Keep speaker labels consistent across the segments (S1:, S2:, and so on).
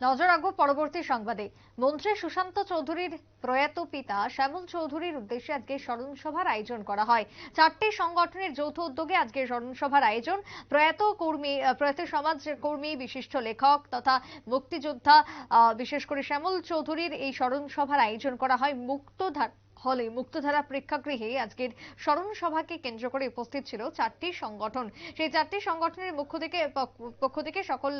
S1: নজর রাখব পরবর্তী সংবাদে। মন্ত্রী সুশান্ত চৌধুরীর প্রয়াত পিতা শ্যামল চৌধুরীর উদ্দেশ্যে আজকে স্মরণ সভার আয়োজন করা হয়। চারটি সংগঠনের যৌথ উদ্যোগে আজকে স্মরণ সভার আয়োজন। প্রয়াত কর্মী প্রয়াত সমাজ কর্মী, বিশিষ্ট লেখক তথা মুক্তিযোদ্ধা বিশেষ করে শ্যামল চৌধুরীর এই স্মরণ সভার আয়োজন করা হয়। মুক্তধার হলে মুক্তধারা প্রেক্ষাগৃহে আজকের স্মরণ সভাকে কেন্দ্র করে উপস্থিত ছিল চারটি সংগঠন। সেই চারটি সংগঠনের পক্ষ থেকে পক্ষ থেকে সকল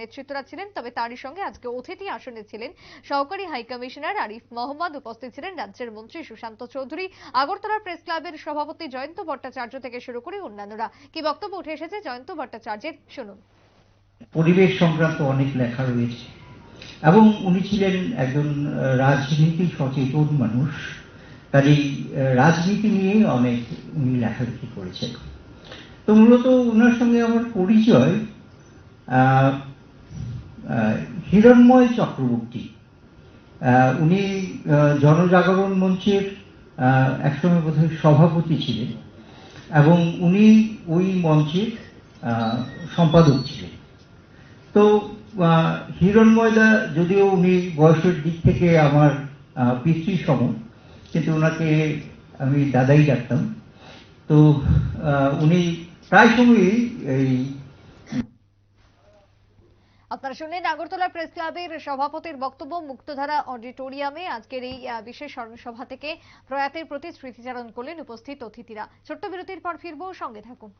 S1: নেতৃত্বরা ছিলেন, তবে তারই সঙ্গে আজকে অতিথি আসনে ছিলেন সহকারী হাই কমিশনার আরিফ মোহাম্মদ, উপস্থিত ছিলেন রাজ্যের মন্ত্রী সুশান্ত চৌধুরী আগরতলা প্রেস ক্লাবের সভাপতি জয়ন্ত ভট্টাচার্য থেকে শুরু করে অন্যান্যরা। কি বক্তব্য উঠে এসেছে জয়ন্ত ভট্টাচার্যের? শুনুন।
S2: পরিবেশ সংক্রান্ত অনেক লেখা রয়েছে এবং উনি ছিলেন একজন রাজনীতি সচেতন মানুষ। কাজেই রাজনীতি নিয়ে অনেক উনি লেখালেখি করেছেন। তো মূলত ওনার সঙ্গে আমার পরিচয় হিরণময় চক্রবর্তী। উনি জনজাগরণ মঞ্চের একসময় বোধহয় সভাপতি ছিলেন এবং উনি ওই মঞ্চের সম্পাদক ছিলেন। তো হিরণময়দা যদিও উনি বয়সের দিক থেকে আমার পিতৃ সম কিন্তু ওনাকে আমি দাদাই ডাকতাম। তো উনি প্রায় সময়ই এই
S1: আপনারা শুনলেন আগরতলা প্রেস ক্লাবের সভাপতির বক্তব্য, মুক্তধারা অডিটোরিয়ামে আজকের এই বিশেষ স্মরণসভা থেকে প্রয়াতের প্রতি স্মৃতিচারণ করলেন উপস্থিত অতিথিরা। ছোট্ট বিরতির পর ফিরবো, সঙ্গে থাকুন।